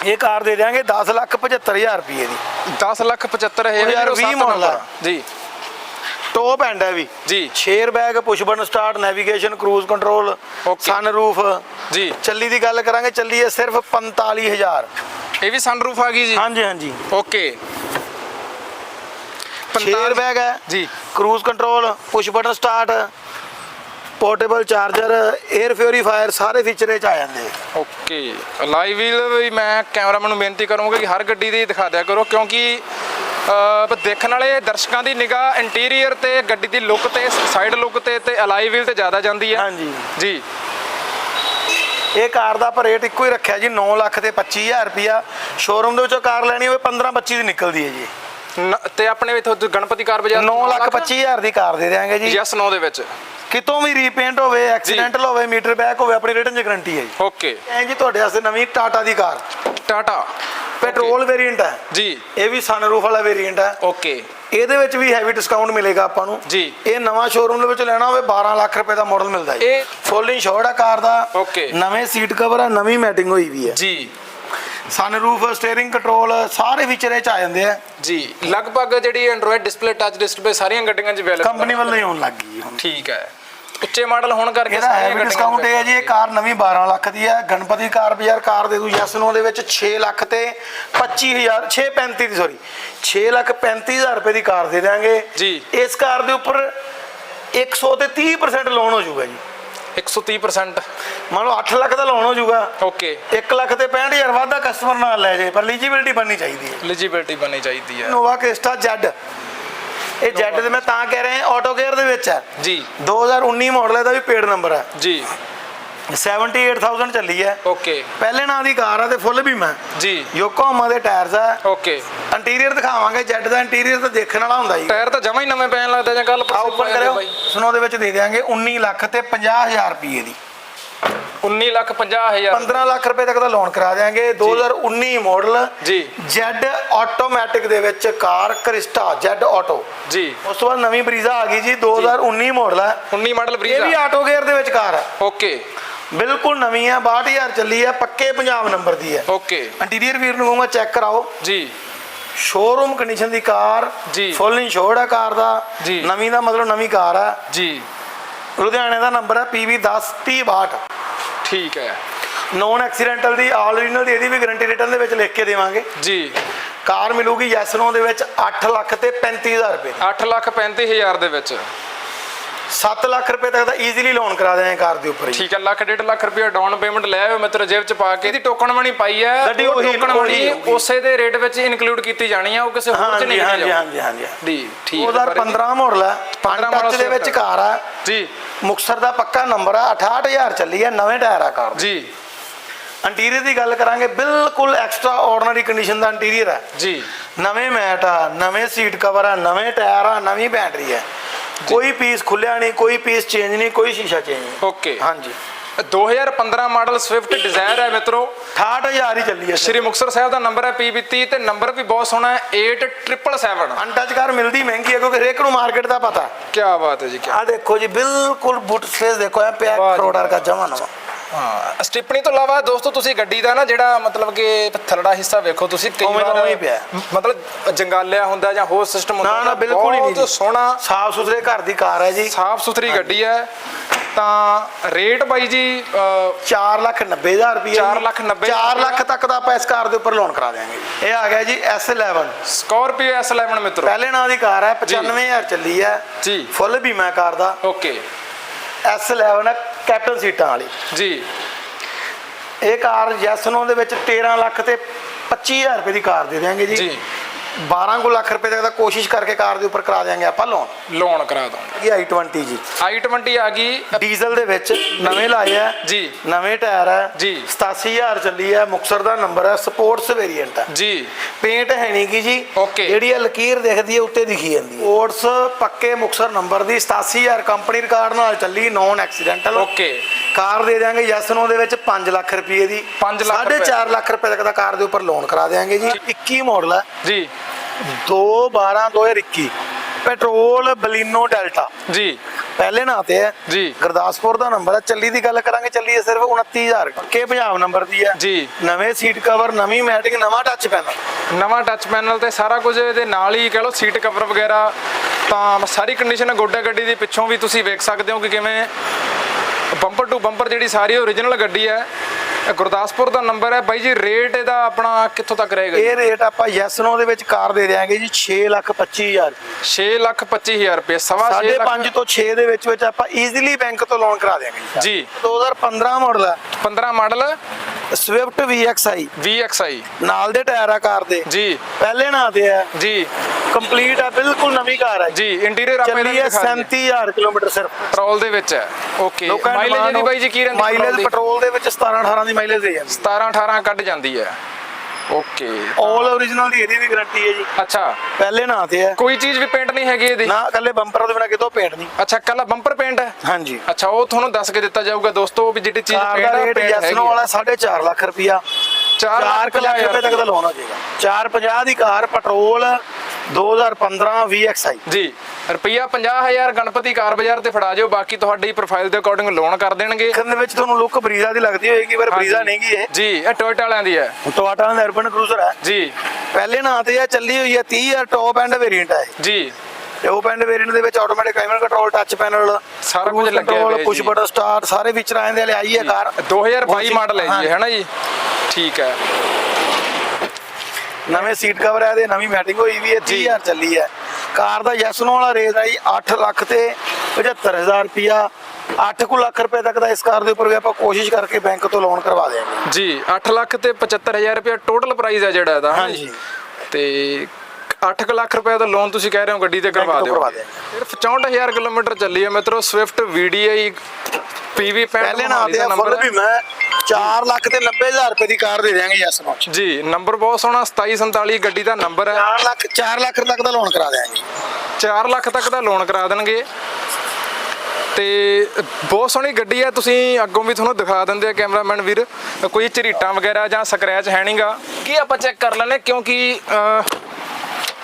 ਇਹ ਕਾਰ ਦੇ ਦੇਵਾਂਗੇ 10 ਲੱਖ 75 ਹਜ਼ਾਰ ਰੁਪਏ ਦੀ। 10 ਲੱਖ 75 ਹਜ਼ਾਰ 2020 ਮਾਡਲ ਆ। ਜੀ। ਟੌਪ ਐਂਡ ਹੈ ਵੀ। ਜੀ। Share bag push button start navigation cruise control. Sunroof ਜੀ। ਚੱਲੀ ਦੀ ਗੱਲ ਕਰਾਂਗੇ ਚੱਲੀ ਹੈ ਸਿਰਫ 45000 ਇਹ ਵੀ ਸਨਰੂਫ ਆ ਗਈ ਜੀ? ਹਾਂਜੀ ਹਾਂਜੀ। ਓਕੇ ਸ਼ੇਅਰ ਬੈਗ ਹੈ। ਜੀ। Cruise control push button start portable charger air purifier ਸਾਰੇ ਫੀਚਰ ਇਹ ਚ ਆ ਜਾਂਦੇ। ਓਕੇ ਲਾਈਵ ਵੀਲ ਵੀ ਮੈਂ ਕੈਮਰਾਮੈਨ ਨੂੰ ਬੇਨਤੀ ਕਰੂੰਗਾ ਕਿ ਹਰ ਗੱਡੀ ਦੀ ਦਿਖਾ ਦਿਆ ਕਰੋ ਕਿਉਂਕਿ ਦੇਖਣ ਵਾਲੇ ਦਰਸ਼ਕਾਂ ਦੀ ਨਿਗਾਹ ਇੰਟੀਰੀਅਰ ਤੇ ਗੱਡੀ ਦੀ ਲੁੱਕ ਤੇ ਸਾਈਡ ਲੁੱਕ ਤੇ ਤੇ ਅਲਾਈ ਵੀਲ ਤੇ ਜ਼ਿਆਦਾ ਜਾਂਦੀ ਹੈ। ਹਾਂਜੀ। ਜੀ। ਇਹ ਕਾਰ ਦਾ ਆਪਾਂ ਰੇਟ ਇੱਕੋ ਹੀ ਰੱਖਿਆ ਜੀ 9 ਲੱਖ ਤੇ 25000 ਰੁਪਿਆ ਸ਼ੋਰੂਮ ਦੇ ਵਿੱਚੋਂ ਕਾਰ ਲੈਣੀ ਹੋਵੇ 15 25 ਦੀ ਨਿਕਲਦੀ ਹੈ ਜੀ। ਤੇ ਆਪਣੇ ਇਥੋਂ ਗਣਪਤੀ ਕਾਰ ਬਾਜ਼ਾਰ 9 ਲੱਖ 25000 ਦੀ ਕਾਰ ਦੇ ਦਿਆਂਗੇ ਜੀ। ਯੈਸ 9 ਦੇ ਵਿੱਚ। ਕਿਤੋਂ ਵੀ ਰੀਪੇਂਟ ਹੋਵੇ ਐਕਸੀਡੈਂਟਲ ਹੋਵੇ ਮੀਟਰ ਬੈਕ ਹੋਵੇ ਆਪਣੀ ਰਿਟਰਨ ਚ ਗਾਰੰਟੀ ਹੈ ਜੀ। ਓਕੇ ਐਂ ਜੀ ਤੁਹਾਡੇ ਵਾਸਤੇ ਨਵੀਂ ਟਾਟਾ ਦੀ ਕਾਰ। ਟਾਟਾ ਪੈਟਰੋਲ ਵੇਰੀਐਂਟ ਹੈ। ਜੀ। ਇਹ ਵੀ ਸਨਰੂਫ ਵਾਲਾ ਵੇਰੀਐਂਟ ਹੈ। ਓਕੇ ਇਹਦੇ ਵਿੱਚ ਵੀ ਹੈਵੀ ਡਿਸਕਾਊਂਟ ਮਿਲੇਗਾ ਆਪਾਂ ਨੂੰ। ਜੀ। ਇਹ ਨਵਾਂ ਸ਼ੋਰੂਮ ਦੇ ਵਿੱਚ ਲੈਣਾ ਹੋਵੇ 12 ਲੱਖ ਰੁਪਏ ਦਾ ਮਾਡਲ ਮਿਲਦਾ ਜੀ। ਇਹ- ਫੁੱਲ ਇੰਸ਼ੋਰਡ ਹੈ ਕਾਰ ਦਾ। Okay। ਨਵੇਂ ਸੀਟ ਕਵਰ ਹੈ ਨਵੀਂ ਮੈਟਿੰਗ ਹੋਈ ਵੀ ਹੈ। ਜੀ। ਸਨਰੂਫ ਸਟੀਅਰਿੰਗ ਕੰਟਰੋਲ ਸਾਰੇ ਫੀਚਰ ਇਹ ਚ ਆ ਜਾਂਦੇ ਆ। ਜੀ। ਲਗਭਗ ਜਿਹੜੀ ਐਂਡਰੋਇਡ ਡਿਸਪਲੇ ਟੱਚ ਡਿਸਪਲੇ ਸਾਰੀਆਂ ਗੱਡੀਆਂ 'ਚ ਅਵੇਲੇਬਲ ਕੰਪਨੀ ਵੱਲੋਂ ਹੀ ਆਉਣ ਲੱਗ ਗਈ ਹੁਣ। ਠੀਕ ਹੈ। ਉੱਚੇ ਮਾਡਲ ਹੋਣ ਕਰਕੇ ਇਹਦਾ ਹੈਵੀ ਡਿਸਕਾਊਂਟ ਹੈ ਜੀ ਇਹ ਕਾਰ ਨਵੀਂ 12 ਲੱਖ ਦੀ ਹੈ। ਗਣਪਤੀ ਕਾਰ ਬਾਜ਼ਾਰ ਕਾਰ ਦੇ ਦੂ ਯਸ ਨੂੰ ਦੇ ਵਿੱਚ 6 ਲੱਖ ਤੇ 25000 635 ਦੀ ਸੌਰੀ 6 ਲੱਖ 35000 ਰੁਪਏ ਦੀ ਕਾਰ ਦੇ ਦਿਆਂਗੇ। ਜੀ। ਇਸ ਕਾਰ ਦੇ ਉੱਪਰ 100 ਤੇ 30% ਲੋਨ ਹੋ ਜਾਊਗਾ ਜੀ। 130% ਮੰਨ ਲਓ 8 ਲੱਖ ਦਾ ਲੋਨ ਹੋ ਜਾਊਗਾ। ਓਕੇ। 1 ਲੱਖ ਤੇ 65000 ਵਾਧਾ ਕਸਟਮਰ ਨਾਲ ਲੈ ਜਾਏ ਪਰ ਐਲੀਜੀਬਿਲਟੀ ਬਣਨੀ ਚਾਹੀਦੀ ਹੈ। ਐਲੀਜੀਬਿਲਟੀ ਬਣਨੀ ਚਾਹੀਦੀ ਹੈ। ਨੋਵਾ ਕ੍ਰਿਸਟਾ ਜੈਡ ਇਹ ਜੈਡ ਦੇ ਮੈਂ ਤਾਂ ਕਹਿ ਰਿਹਾ ਆਟੋ ਗੇਅਰ ਦੇ ਵਿੱਚ ਹੈ। ਜੀ। 2019 ਮਾਡਲ ਹੈ ਦਾ ਵੀ ਪੇਡ ਨੰਬਰ ਹੈ। ਜੀ। 78000 ਚੱਲੀ ਹੈ। ਓਕੇ ਪਹਿਲੇ ਨਾਂ ਦੀ ਕਾਰ ਆ ਤੇ ਫੁੱਲ ਵੀ ਮੈਂ ਜੀ। ਯੋਕੋਹਾਮਾ ਦੇ ਟਾਇਰਸ ਆ। ਓਕੇ ਇੰਟੀਰੀਅਰ ਦਿਖਾਵਾਂਗੇ ਜੈਡ ਦਾ ਇੰਟੀਰੀਅਰ ਤਾਂ ਦੇਖਣ ਵਾਲਾ ਹੁੰਦਾ ਜੀ। ਟਾਇਰ ਤਾਂ ਜਮਾ ਹੀ ਨਵੇਂ ਪੈਣ ਲੱਗਦੇ ਜਾਂ ਕੱਲ ਓਪਨ ਕਰਿਓ। ਸੁਣੋ ਦੇ ਵਿੱਚ ਦੇ ਦਿਆਂਗੇ 19 ਲੱਖ ਤੇ 50000 ਰੁਪਏ ਦੀ। 19 ਲੱਖ 50 ਹਜ਼ਾਰ। 15 ਲੱਖ ਰੁਪਏ ਤੱਕ ਦਾ ਲੋਨ ਕਰਾ ਦਿਆਂਗੇ। 2019 ਮਾਡਲ ਜੀ। ਜੈਡ ਆਟੋਮੈਟਿਕ ਦੇ ਵਿੱਚ ਕਾਰ ਕ੍ਰਿਸਟਾ ਜੈਡ ਆਟੋ ਜੀ। ਉਸ ਤੋਂ ਬਾਅਦ ਨਵੀਂ ਬਰੀਜ਼ਾ ਆ ਗਈ ਜੀ 2019 ਮਾਡਲ ਹੈ 19 ਮਾਡਲ ਇਹ ਵੀ ਬਰੀਜ਼ਾ। ਆਟੋ ਗੇਅਰ ਦੇ ਵਿੱਚ ਕਾਰ ਹੈ। ਓਕੇ। ਬਿਲਕੁਲ ਨਵੀਂ ਹੈ 62000 ਚੱਲੀ ਹੈ ਪੱਕੇ ਪੰਜਾਬ ਨੰਬਰ ਦੀ ਹੈ। ਓਕੇ। ਇੰਟੀਰੀਅਰ ਵੀਰ ਨੂੰ ਕਹੂੰਗਾ ਚੈੱਕ ਕਰਾਓ। ਜੀ। ਸ਼ੋਰੂਮ ਕੰਡੀਸ਼ਨ ਦੀ ਕਾਰ ਜੀ। ਫੁੱਲ ਇੰਸ਼ੋਰਡ ਹੈ ਕਾਰ ਦਾ। ਜੀ। ਨਵੀਂ ਦਾ ਮਤਲਬ ਨਵੀਂ ਕਾਰ ਹੈ। ਜੀ। ਲੁਧਿਆਣੇ ਦਾ ਨੰਬਰ ਹੈ PV103062 ਠੀਕ ਹੈ। ਨੋਨ ਐਕਸੀਡੈਂਟਲ ਦੀ ਆਲ ਓਰੀਜਨਲ ਦੀ ਇਹਦੀ ਵੀ ਗਾਰੰਟੀ ਰਿਟਰਨ ਦੇ ਵਿੱਚ ਲਿਖ ਕੇ ਦੇਵਾਂਗੇ। ਜੀ। ਕਾਰ ਮਿਲੂਗੀ ਯੈਸ ਨੋ ਦੇ ਵਿੱਚ 8 ਲੱਖ ਤੇ 35000 ਰੁਪਏ 8 ਲੱਖ 35 ਹਜ਼ਾਰ ਦੇ ਵਿੱਚ। 7 ਲੱਖ ਰੁਪਏ ਤੱਕ ਦਾ ਈਜ਼ੀਲੀ ਲੋਨ ਕਰਾ ਦਿਆਂਗੇ ਕਾਰ ਦੇ ਉੱਪਰ ਜੀ ਠੀਕ ਹੈ ਲੱਖ ਡੇਢ ਲੱਖ ਰੁਪਏ ਡਾਊਨ ਪੇਮੈਂਟ ਲੈ ਆਇਓ ਮਿੱਤਰ ਜੇਬ ਚ ਪਾ ਕੇ। ਇਹਦੀ ਟੋਕਨ ਮਣੀ ਪਾਈ ਹੈ ਗੱਡੀ ਉਹ ਉਹੀ- ਟੋਕਨ ਉਹੀ ਮਣੀ ਹੋਊਗੀ। ਉਸੇ ਦੇ ਰੇਟ ਵਿੱਚ ਇਨਕਲੂਡ ਕੀਤੀ ਜਾਣੀ ਆ ਉਹ ਕਿਸੇ ਹੋਰ ਚ ਹਾਂਜੀ ਨਹੀਂ ਹਾਂਜੀ ਹਾਂਜੀ ਹਾਂਜੀ। ਜੀ ਠੀਕ ਹੈ 2015 ਮਾਡਲ ਹੈ 15 15 ਦੇ model ਵਿੱਚ ਕਾਰ ਹੈ। ਜੀ। ਮੁਕਸਰ ਦਾ ਪੱਕਾ ਨੰਬਰ ਹੈ 68000 ਚੱਲੀ ਹੈ ਨਵੇਂ ਟਾਇਰ ਆ ਕਾਰ ਜੀ। ਇੰਟੀਰੀਅਰ ਦੀ ਗੱਲ ਕਰਾਂਗੇ ਬਿਲਕੁਲ ਐਕਸਟਰਾ ਆਰਡੀਨਰੀ ਕੰਡੀਸ਼ਨ ਦਾ ਇੰਟੀਰੀਅਰ ਹੈ। ਜੀ। ਨਵੇਂ ਮੈਟ ਆ ਨਵੇਂ ਸੀਟ ਕਵਰ ਆ ਨਵੇਂ ਟਾਇਰ ਆ ਨਵੀਂ ਬੈਟਰੀ ਹੈ। ਕੋਈ ਪੀਸ ਖੁੱਲਿਆ ਨਹੀਂ ਕੋਈ ਪੀਸ ਚੇਂਜ ਨਹੀਂ ਕੋਈ ਸ਼ੀਸ਼ਾ ਚੇਂਜ ਨਹੀਂ। ਓਕੇ। ਹਾਂਜੀ। 2015 ਮਾਡਲ ਸਵਿਫਟ ਡਿਜ਼ਾਇਰ ਹੈ ਮਿੱਤਰੋ। 68000 ਹੀ ਚੱਲੀ ਹੈ ਸ਼੍ਰੀ। ਮੁਕਤਸਰ ਸਾਹਿਬ ਦਾ ਨੰਬਰ ਹੈ PB30 ਤੇ ਨੰਬਰ ਵੀ ਬਹੁਤ ਸੋਹਣਾ ਹੈ 8777 ਅਨਟੱਚ ਕਾਰ ਮਿਲਦੀ ਮਹਿੰਗੀ ਹੈ ਕਿਉਂਕਿ ਹਰੇਕ ਨੂੰ ਮਾਰਕੀਟ ਦਾ ਪਤਾ। ਕੀ ਬਾਤ ਹੈ ਜੀ ਕੀ ਆ ਦੇਖੋ ਜੀ ਬਿਲਕੁਲ ਬੁੱਟ ਸਪੇਸ ਦੇਖੋ ਇਹ ਪਿਆ। ਕਰੋੜਾਰ ਦਾ ਜਮਾ ਨਵਾਂ। ਹਾਂ ਸਟਿਪਣੀ ਤੋਂ ਇਲਾਵਾ ਦੋਸਤੋ ਤੁਸੀਂ ਗੱਡੀ ਦਾ ਨਾ ਜਿਹੜਾ ਮਤਲਬ ਕਿ ਥੱਲੜਾ ਹਿੱਸਾ ਵੇਖੋ ਤੁਸੀਂ ਕਈ ਉਵੇਂ ਦਾ ਵਾਰ ਉਵੇਂ ਹੀ ਪਿਆ। ਮਤਲਬ ਜੰਗਾਲਿਆ ਹੁੰਦਾ ਜਾਂ ਹੋਰ ਸਿਸਟਮ ਹੁੰਦਾ ਨਾ ਨਾ ਬਿਲਕੁਲ ਹੀ ਨਹੀਂ ਬਹੁਤ ਜੀ। ਸੋਹਣਾ ਸਾਫ਼ ਸੁਥਰੇ ਘਰ ਦੀ ਕਾਰ ਹੈ ਜੀ। ਸਾਫ਼ ਸੁਥਰੀ ਗੱਡੀ ਹੈ ਤਾਂ ਰੇਟ ਬਾਈ ਜੀ ਅਹ, 4 ਲੱਖ 90000 ਰੁਪਏ ਚਾਰ ਲੱਖ ਨੱਬੇ 4 ਲੱਖ ਤੱਕ ਦਾ ਆਪਾਂ ਇਸ ਕਾਰ ਦੇ ਉੱਪਰ ਲੋਨ ਕਰਾ ਦਿਆਂਗੇ। ਜੀ। ਇਹ ਆ ਗਿਆ ਜੀ S11 ਸਕਾਰਪੀਓ S11 ਮਿੱਤਰੋ। ਪਹਿਲੇ ਨਾਂ ਦੀ ਕਾਰ ਹੈ 95000 ਚੱਲੀ ਹੈ। ਜੀ। ਫੁੱਲ ਬੀਮਾ ਕਾਰ ਦਾ। ਓਕੇ S11 ਹੈ ਕੈਪਟਨ ਸੀਟਾਂ ਵਾਲੀ। ਜੀ। ਇਹ ਕਾਰ ਜੈਸਨੋ ਦੇ ਵਿੱਚ 13 ਲੱਖ ਤੇ 25000 ਰੁਪਏ ਦੀ ਕਾਰ ਦੇ ਦਿਆਂਗੇ ਜੀ। ਜੀ। 12 ਕੁ ਲੱਖ ਰੁਪਏ ਤੱਕ ਦਾ ਕੋਸ਼ਿਸ਼ ਕਰਕੇ ਕਾਰ ਦੇ ਉੱਪਰ ਕਰਾ ਦਿਆਂਗੇ ਆਪਾਂ ਲੋਨ ਲੋਨ ਕਰਾ ਦੋਗੇ। ਇਹ i20 ਜੀ। I20 ਆ ਗਈ। ਡੀਜ਼ਲ ਦੇ ਵਿੱਚ ਨਵੇਂ ਲਾਏ ਆ। ਜੀ। ਨਵੇਂ ਟਾਇਰ ਹੈ ਜੀ। 87000 ਚੱਲੀ ਹੈ ਮੁਕਸਰ ਦਾ ਨੰਬਰ ਹੈ ਸਪੋਰਟਸ ਵੇਰੀਐਂਟ ਹੈ ਜੀ। ਪੇਂਟ ਹੈ ਨਹੀਂ ਕੀ ਜੀ। ਜਿਹੜੀ ਇਹ ਲਕੀਰ ਦਿਖਦੀ ਹੈ ਉੱਤੇ ਦਿਖੀ ਜਾਂਦੀ ਹੈ ਸਪੋਰਟਸ ਪੱਕੇ ਮੁਕਸਰ ਨੰਬਰ ਦੀ 87000 ਕੰਪਨੀ ਰਿਕਾਰਡ ਨਾਲ ਚੱਲੀ ਨੌਨ ਐਕਸੀਡੈਂਟਲ Okay। ਕਾਰ ਦੇ ਦਿਆਂਗੇ ਯੈਸ ਨੋ ਦੇ ਵਿੱਚ 5 ਲੱਖ ਰੁਪਏ ਦੀ। ਪੰਜ ਲੱਖ ਰੁਪਏ। 4.5 ਲੱਖ ਰੁਪਏ ਤੱਕ ਦਾ ਕਾਰ ਦੇ ਉੱਪਰ ਲੋਨ ਕਰਾ ਦਿਆਂਗੇ ਜੀ। 21 ਮਾਡਲ ਹੈ ਜੀ। 2 12 2021 ਪੈਟਰੋਲ ਬਲੀਨੋ ਡੈਲਟਾ। ਜੀ। ਪਹਿਲੇ ਨਾਂ ਤੇ ਹੈ। ਜੀ। ਗੁਰਦਾਸਪੁਰ ਦਾ ਨੰਬਰ ਹੈ। ਚੱਲੀ ਦੀ ਗੱਲ ਕਰਾਂਗੇ ਚੱਲੀ ਹੈ ਸਿਰਫ 29000 ਪੱਕੇ ਪੰਜਾਬ ਨੰਬਰ ਦੀ ਹੈ। ਜੀ। ਨਵੇਂ ਸੀਟ ਕਵਰ ਨਵੀਂ ਮੈਟਿੰਗ ਨਵਾਂ ਟੱਚ ਪੈਨਲ ਨਵਾਂ ਟੱਚ ਪੈਨਲ ਤੇ ਸਾਰਾ ਕੁਝ ਇਹਦੇ ਨਾਲ ਹੀ ਕਹ ਲਓ ਸੀਟ ਕਵਰ ਵਗੈਰਾ ਤਾਂ ਸਾਰੀ ਕੰਡੀਸ਼ਨ ਗੋਡਾ ਗੱਡੀ ਦੀ ਪਿੱਛੋਂ ਵੀ ਤੁਸੀਂ ਵੇਖ ਸਕਦੇ ਹੋ ਕਿ ਕਿਵੇਂ ਬੰਪਰ ਟੂ ਬੰਪਰ ਜਿਹੜੀ ਸਾਰੀ ਓਰੀਜਨਲ ਗੱਡੀ ਹੈ ਇਹ ਗੁਰਦਾਸਪੁਰ ਦਾ ਨੰਬਰ ਹੈ ਬਾਈ ਜੀ ਰੇਟ ਇਹਦਾ ਆਪਣਾ ਕਿੱਥੋਂ ਤੱਕ ਰਹੇਗਾ ਜੀ? ਇਹ ਰੇਟ ਆਪਾਂ ਯੈਸ ਨੋ ਦੇ ਵਿੱਚ ਕਾਰ ਦੇ ਦਿਆਂਗੇ ਜੀ 6 ਲੱਖ 25000 6 ਲੱਖ 25000 ਰੁਪਏ ਸਵਾ ਛੇ ਸਾਢੇ ਲੱਖ 5 ਤੋਂ 6 ਦੇ ਵਿੱਚ ਵਿੱਚ ਆਪਾਂ ਈਜ਼ੀਲੀ ਬੈਂਕ ਤੋਂ ਲੋਨ ਕਰਾ ਦਿਆਂਗੇ ਜੀ। 2015 ਮਾਡਲ ਹੈ। 15 ਮਾਡਲ ਸਵਿਫਟ VXI VXI ਨਾਲ ਦੇ ਟਾਇਰ ਆ ਕਾਰ ਦੇ। ਜੀ। ਪਹਿਲੇ ਨਾਂ ਤੇ ਹੈ ਜੀ। ਕੰਪਲੀਟ ਹੈ ਬਿਲਕੁਲ ਨਵੀਂ ਕਾਰ ਹੈ ਜੀ। ਇੰਟੀਰੀਅਰ ਆਪਾਂ ਚੱਲੀ ਹੈ 37000 ਕਿਲੋਮੀਟਰ ਸਿਰਫ। ਪੈਟਰੋਲ ਦੇ ਵਿੱਚ ਹੈ। ਓਕੇ ਮਾਈਲੇਜ ਦੀ ਬਾਈ ਜੀ ਕੀ ਰਹਿੰਦੀ ਮਾਈਲੇਜ ਪੈਟਰੋਲ ਦੇ? ਵਿੱਚ 17 18 ਦੀ ਮਾਈਲੇਜ ਦੇ ਜਾਂਦੀ 17 18 ਕੱਢ ਜਾਂਦੀ ਹੈ। ਓਕੇ ਆਲ ਓਰੀਜਨਲ ਦੀ ਇਹਦੀ ਵੀ ਗਾਰੰਟੀ ਹੈ ਜੀ। ਅੱਛਾ। ਪਹਿਲੇ ਨਾਂ ਤੇ ਹੈ। ਕੋਈ ਚੀਜ਼ ਵੀ ਪੇਂਟ ਨਹੀਂ ਹੈਗੀ ਇਹਦੀ? ਨਾ ਕੱਲੇ ਬੰਪਰ ਦੇ ਬਿਨਾ ਕਿਤੋਂ ਪੇਂਟ ਨਹੀਂ। ਅੱਛਾ ਕੱਲਾ ਬੰਪਰ ਪੇਂਟ ਹੈ? ਹਾਂਜੀ। ਅੱਛਾ ਉਹ ਤੁਹਾਨੂੰ ਦੱਸ ਕੇ ਦਿੱਤਾ ਜਾਊਗਾ ਦੋਸਤੋ ਵੀ ਜਿਹੜੀ ਚੀਜ਼ ਪੇਂਟ ਹੈ ਪੇਂਟ ਯੈਸ ਹੈਗੀ ਨੋ ਵਾਲਾ 4.5 ਲੱਖ ਰੁਪਿਆ 4 4 ਲੱਖ ਰੁਪਏ ਤੱਕ ਦਾ ਲੋਨ ਹੋ ਜਾਏਗਾ। 450 ਦੀ ਕਾਰ ਪੈਟਰੋਲ 2015 VXI ਜੀ ਰੁਪਈਆ 50000 ਗਣਪਤੀ ਕਾਰ ਬਾਜ਼ਾਰ ਤੇ ਫੜਾ ਜਿਓ ਬਾਕੀ ਤੁਹਾਡੀ ਪ੍ਰੋਫਾਈਲ ਦੇ ਅਕੋਰਡਿੰਗ ਲੋਨ ਕਰ ਦੇਣਗੇ। ਦੇ ਵਿੱਚ ਤੁਹਾਨੂੰ ਲੁੱਕ ਬਰੀਜ਼ਾ ਦੀ ਲੱਗਦੀ ਹੋਏਗੀ ਪਰ ਬਰੀਜ਼ਾ ਨਹੀਂ ਗੀ ਇਹ। ਜੀ ਇਹ ਟੋਇਟਾ ਵਾਲਿਆਂ ਦੀ ਹੈ। ਟੋਇਟਾ ਦਾ ਅਰਬਨ ਕਰੂਜ਼ਰ ਹੈ। ਜੀ। ਪਹਿਲੇ ਨਾਂ ਤੇ ਇਹ ਚੱਲੀ ਹੋਈ ਹੈ 30000 ਟੌਪ ਐਂਡ ਵੇਰੀਐਂਟ ਹੈ ਜੀ। ਟੌਪ ਐਂਡ ਵੇਰੀਐਂਟ ਦੇ ਵਿੱਚ automatic climate control touch panel ਸਾਰਾ ਕੁਝ ਲੱਗਿਆ ਹੋਇਆ ਪੁਸ਼ ਜੀ। ਬਟਨ ਸਟਾਰਟ ਸਾਰੇ ਫੀਚਰ ਆਏ ਦੇ ਆਈ ਹੈ ਕਾਰ। 2022 ਮਾਡਲ ਹੈ ਜੀ ਹੈ ਨਾ ਜੀ? ਠੀਕ ਹੈ। ਨਵੇਂ ਸੀਟ ਕਵਰ ਹੈ ਇਹਦੇ ਨਵੀਂ ਮੈਟਿੰਗ ਹੋਈ ਵੀ ਹੈ 30000 ਚੱਲੀ ਹੈ। ਕਾਰ ਦਾ ਯੈਸ ਨੋ ਵਾਲਾ ਰੇਟ ਹੈ ਜੀ 8 ਲੱਖ ਤੇ 75000 ਰੁਪਿਆ 8 ਕੁ ਲੱਖ ਰੁਪਏ ਤੱਕ ਦਾ ਇਸ ਕਾਰ ਦੇ ਉੱਪਰ ਵੀ ਆਪਾਂ ਕੋਸ਼ਿਸ਼ ਕਰਕੇ ਬੈਂਕ ਤੋਂ ਲੋਨ ਕਰਵਾ ਦੇਵਾਂਗੇ ਜੀ 8 ਲੱਖ ਤੇ 75000 ਰੁਪਏ ਟੋਟਲ ਪ੍ਰਾਈਸ ਹੈ ਜਿਹੜਾ ਇਹਦਾ ਹਾਂਜੀ। ਤੇ 8 ਲੱਖ ਰੁਪਏ ਦਾ ਲੋਨ ਤੁਸੀਂ ਕਹਿ ਰਹੇ ਹੋ ਗੱਡੀ ਤੇ ਕਰਵਾ ਦਿਓ। ਸਿਰਫ 64000 ਕਿਲੋਮੀਟਰ ਚੱਲੀ ਹੈ ਮਿੱਤਰੋ ਸਵਿਫਟ VDI PV 65 ਪਹਿਲੇ ਨਾਂ ਤੇ ਫੁੱਲ ਵੀ ਮੈਂ 4 ਲੱਖ ਤੇ 90000 ਰੁਪਏ ਦੀ ਕਾਰ ਦੇ ਦਿਆਂਗੇ ਯੈਸ ਨੋ ਜੀ ਨੰਬਰ ਬਹੁਤ ਸੋਹਣਾ 2747 ਗੱਡੀ ਦਾ ਨੰਬਰ ਹੈ। 4 ਲੱਖ 4 ਲੱਖ ਤੱਕ ਦਾ ਲੋਨ ਕਰਾ ਦਿਆਂਗੇ। 4 ਲੱਖ ਤੱਕ ਦਾ ਲੋਨ ਕਰਾ ਦੇਣਗੇ। ਤੇ ਬਹੁਤ ਸੋਹਣੀ ਗੱਡੀ ਹੈ ਤੁਸੀਂ ਅੱਗੋਂ ਵੀ ਤੁਹਾਨੂੰ ਦਿਖਾ ਦਿੰਦੇ ਆ ਕੈਮਰਾਮੈਨ ਵੀਰ। ਕੋਈ ਝਰੀਟਾਂ ਵਗੈਰਾ ਜਾਂ ਸਕ੍ਰੈਚ ਹੈ ਨਹੀਂਗਾ ਕੀ ਆਪਾਂ ਚੈੱਕ ਕਰ ਲੈਣੇ ਕਿਉਂਕਿ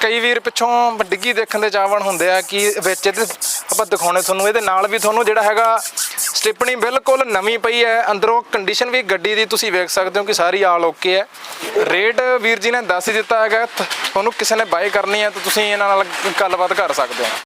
ਕਈ ਵੀਰ ਪਿੱਛੋਂ ਡਿੱਗੀ ਦੇਖਣ ਦੇ ਚਾਵਣ ਹੁੰਦੇ ਆ ਕਿ ਵਿੱਚ ਇਹਦੇ ਆਪਾਂ ਦਿਖਾਉਣੇ ਤੁਹਾਨੂੰ, ਇਹਦੇ ਨਾਲ ਵੀ ਤੁਹਾਨੂੰ ਜਿਹੜਾ ਹੈਗਾ ਸਟਿਪਣੀ ਬਿਲਕੁਲ ਨਵੀਂ ਪਈ ਹੈ। ਅੰਦਰੋਂ ਕੰਡੀਸ਼ਨ ਵੀ ਗੱਡੀ ਦੀ ਤੁਸੀਂ ਵੇਖ ਸਕਦੇ ਹੋ ਕਿ ਸਾਰੀ ਆਲ ਓਕੇ ਹੈ। ਰੇਟ ਵੀਰ ਜੀ ਨੇ ਦੱਸ ਹੀ ਦਿੱਤਾ ਹੈਗਾ, ਤੁਹਾਨੂੰ ਕਿਸੇ ਨੇ ਬਾਏ ਕਰਨੀ ਹੈ ਤਾਂ ਤੁਸੀਂ ਇਹਨਾਂ ਨਾਲ ਗੱਲਬਾਤ ਕਰ ਸਕਦੇ ਹੋ।